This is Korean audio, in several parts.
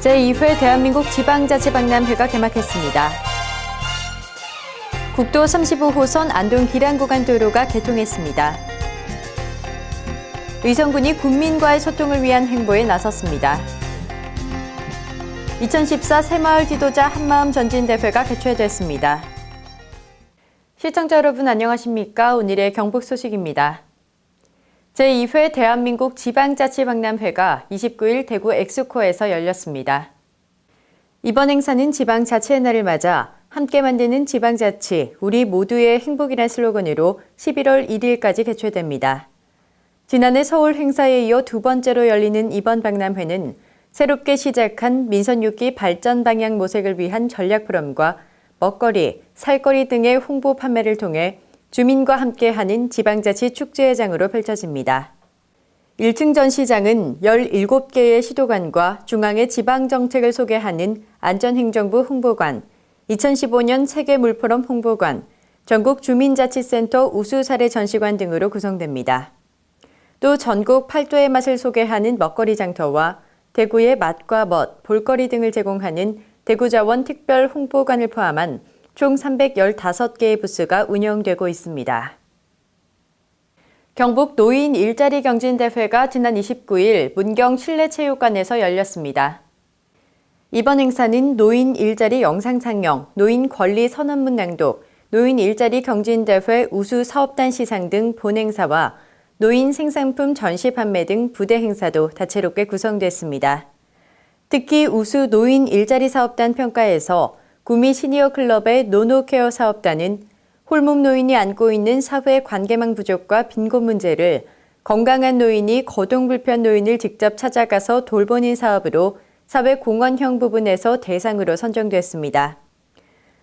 제2회 대한민국 지방자치박람회가 개막했습니다. 국도 35호선 안동 기란 구간 도로가 개통했습니다. 의성군이 국민과의 소통을 위한 행보에 나섰습니다. 2014 새마을 지도자 한마음 전진대회가 개최됐습니다. 시청자 여러분 안녕하십니까? 오늘의 경북 소식입니다. 제2회 대한민국 지방자치박람회가 29일 대구 엑스코에서 열렸습니다. 이번 행사는 지방자치의 날을 맞아 함께 만드는 지방자치, 우리 모두의 행복이란 슬로건으로 11월 1일까지 개최됩니다. 지난해 서울 행사에 이어 두 번째로 열리는 이번 박람회는 새롭게 시작한 민선 6기 발전 방향 모색을 위한 전략 프롬과 먹거리, 살거리 등의 홍보 판매를 통해 주민과 함께하는 지방자치 축제회장으로 펼쳐집니다. 1층 전시장은 17개의 시도관과 중앙의 지방정책을 소개하는 안전행정부 홍보관, 2015년 세계물포럼 홍보관, 전국 주민자치센터 우수사례 전시관 등으로 구성됩니다. 또 전국 팔도의 맛을 소개하는 먹거리 장터와 대구의 맛과 멋, 볼거리 등을 제공하는 대구자원 특별 홍보관을 포함한 총 315개의 부스가 운영되고 있습니다. 경북 노인 일자리 경진대회가 지난 29일 문경 실내체육관에서 열렸습니다. 이번 행사는 노인 일자리 영상 상영, 노인 권리 선언문 낭독, 노인 일자리 경진대회 우수 사업단 시상 등 본행사와 노인 생산품 전시 판매 등 부대 행사도 다채롭게 구성됐습니다. 특히 우수 노인 일자리 사업단 평가에서 구미 시니어 클럽의 노노케어 사업단은 홀몸 노인이 안고 있는 사회 관계망 부족과 빈곤 문제를 건강한 노인이 거동 불편 노인을 직접 찾아가서 돌보는 사업으로 사회 공헌형 부분에서 대상으로 선정됐습니다.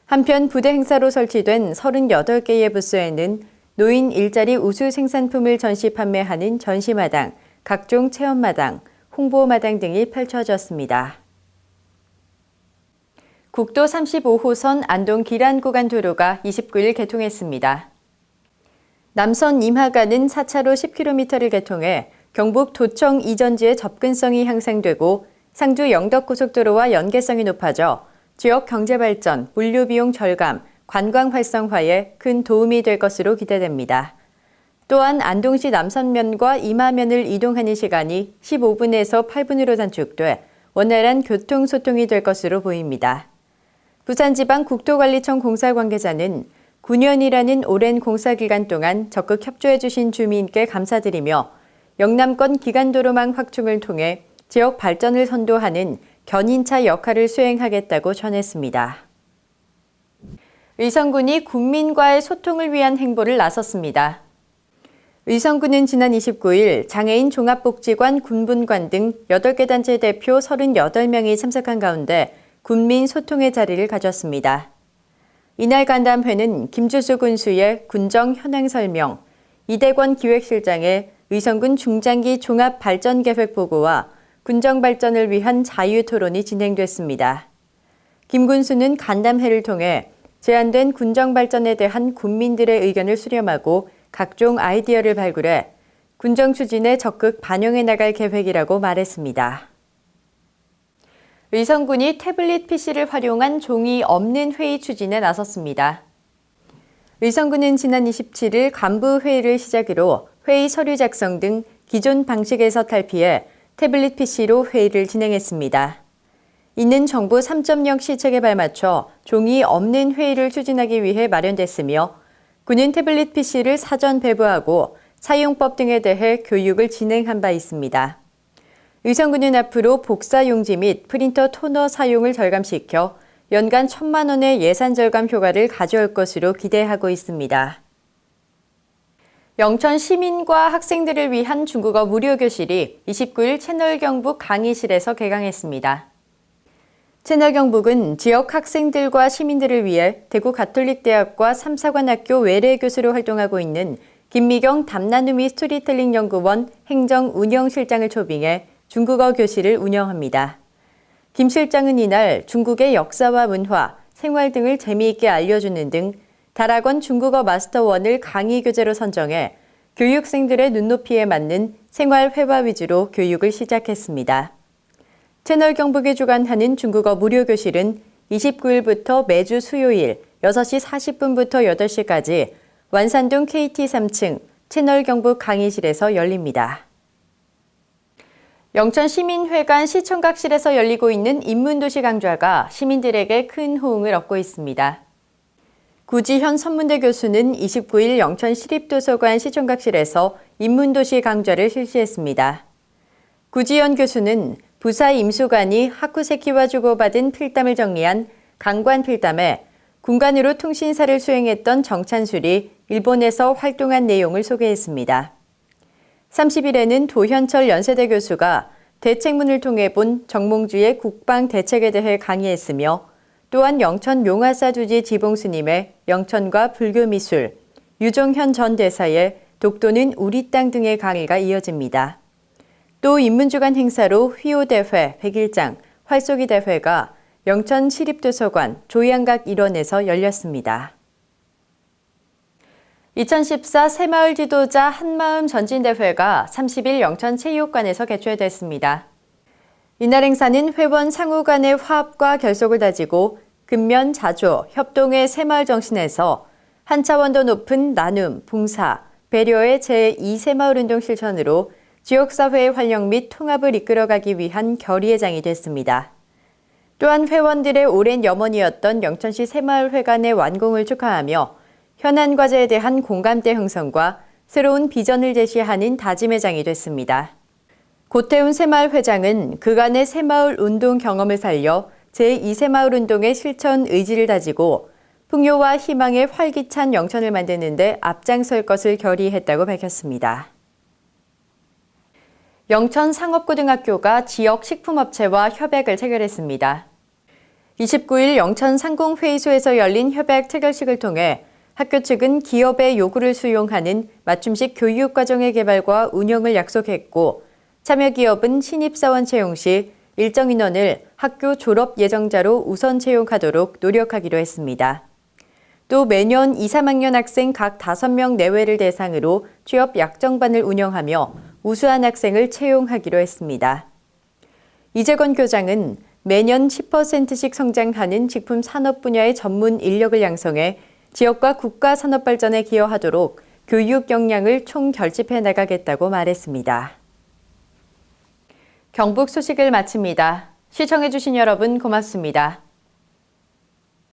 한편 부대 행사로 설치된 38개의 부스에는 노인 일자리 우수 생산품을 전시 판매하는 전시마당, 각종 체험마당, 홍보마당 등이 펼쳐졌습니다. 국도 35호선 안동 기란 구간 도로가 29일 개통했습니다. 남선 임하가는 4차로 10km를 개통해 경북 도청 이전지의 접근성이 향상되고 상주 영덕고속도로와 연계성이 높아져 지역 경제 발전, 물류 비용 절감, 관광 활성화에 큰 도움이 될 것으로 기대됩니다. 또한 안동시 남선면과 임하면을 이동하는 시간이 15분에서 8분으로 단축돼 원활한 교통 소통이 될 것으로 보입니다. 부산지방국토관리청 공사 관계자는 9년이라는 오랜 공사 기간 동안 적극 협조해 주신 주민께 감사드리며 영남권 기간도로망 확충을 통해 지역 발전을 선도하는 견인차 역할을 수행하겠다고 전했습니다. 의성군이 국민과의 소통을 위한 행보를 나섰습니다. 의성군은 지난 29일 장애인 종합복지관 군분관 등 8개 단체 대표 38명이 참석한 가운데 군민 소통의 자리를 가졌습니다. 이날 간담회는 김주수 군수의 군정 현황 설명, 이대권 기획실장의 의성군 중장기 종합 발전 계획 보고와 군정 발전을 위한 자유 토론이 진행됐습니다. 김 군수는 간담회를 통해 제한된 군정 발전에 대한 군민들의 의견을 수렴하고 각종 아이디어를 발굴해 군정 추진에 적극 반영해 나갈 계획이라고 말했습니다. 의성군이 태블릿 PC를 활용한 종이 없는 회의 추진에 나섰습니다. 의성군은 지난 27일 간부 회의를 시작으로 회의 서류 작성 등 기존 방식에서 탈피해 태블릿 PC로 회의를 진행했습니다. 이는 정부 3.0 시책에 발맞춰 종이 없는 회의를 추진하기 위해 마련됐으며 군은 태블릿 PC를 사전 배부하고 사용법 등에 대해 교육을 진행한 바 있습니다. 의성군은 앞으로 복사 용지 및 프린터 토너 사용을 절감시켜 연간 천만 원의 예산 절감 효과를 가져올 것으로 기대하고 있습니다. 영천 시민과 학생들을 위한 중국어 무료 교실이 29일 채널 경북 강의실에서 개강했습니다. 채널 경북은 지역 학생들과 시민들을 위해 대구 가톨릭대학과 삼사관학교 외래 교수로 활동하고 있는 김미경 담나누미 스토리텔링 연구원 행정운영실장을 초빙해 중국어 교실을 운영합니다. 김 실장은 이날 중국의 역사와 문화, 생활 등을 재미있게 알려주는 등 다락원 중국어 마스터원을 강의 교재로 선정해 교육생들의 눈높이에 맞는 생활 회화 위주로 교육을 시작했습니다. 채널 경북이 주관하는 중국어 무료 교실은 29일부터 매주 수요일 6시 40분부터 8시까지 완산동 KT 3층 채널 경북 강의실에서 열립니다. 영천 시민회관 시청각실에서 열리고 있는 인문도시 강좌가 시민들에게 큰 호응을 얻고 있습니다. 구지현 선문대 교수는 29일 영천 시립도서관 시청각실에서 인문도시 강좌를 실시했습니다. 구지현 교수는 부사 임수관이 하쿠세키와 주고받은 필담을 정리한 강관 필담에 군관으로 통신사를 수행했던 정찬술이 일본에서 활동한 내용을 소개했습니다. 30일에는 도현철 연세대 교수가 대책문을 통해 본 정몽주의 국방 대책에 대해 강의했으며 또한 영천 용화사 주지 지봉스님의 영천과 불교 미술, 유종현 전 대사의 독도는 우리 땅 등의 강의가 이어집니다. 또 인문주간 행사로 휘호대회 101장 활쏘기 대회가 영천 시립도서관 조양각 일원에서 열렸습니다. 2014 새마을 지도자 한마음 전진대회가 30일 영천체육관에서 개최됐습니다. 이날 행사는 회원 상호 간의 화합과 결속을 다지고 근면 자조, 협동의 새마을 정신에서 한 차원 더 높은 나눔, 봉사, 배려의 제2새마을 운동 실천으로 지역사회의 활력 및 통합을 이끌어가기 위한 결의의 장이 됐습니다. 또한 회원들의 오랜 염원이었던 영천시 새마을회관의 완공을 축하하며 현안 과제에 대한 공감대 형성과 새로운 비전을 제시하는 다짐의 장이 됐습니다. 고태훈 새마을 회장은 그간의 새마을 운동 경험을 살려 제2새마을 운동의 실천 의지를 다지고 풍요와 희망의 활기찬 영천을 만드는 데 앞장설 것을 결의했다고 밝혔습니다. 영천 상업고등학교가 지역 식품업체와 협약을 체결했습니다. 29일 영천 상공회의소에서 열린 협약 체결식을 통해 학교 측은 기업의 요구를 수용하는 맞춤식 교육 과정의 개발과 운영을 약속했고 참여 기업은 신입사원 채용 시 일정 인원을 학교 졸업 예정자로 우선 채용하도록 노력하기로 했습니다. 또 매년 2, 3학년 학생 각 5명 내외를 대상으로 취업 약정반을 운영하며 우수한 학생을 채용하기로 했습니다. 이재건 교장은 매년 10%씩 성장하는 식품 산업 분야의 전문 인력을 양성해 지역과 국가 산업 발전에 기여하도록 교육 역량을 총 결집해 나가겠다고 말했습니다. 경북 소식을 마칩니다. 시청해주신 여러분 고맙습니다.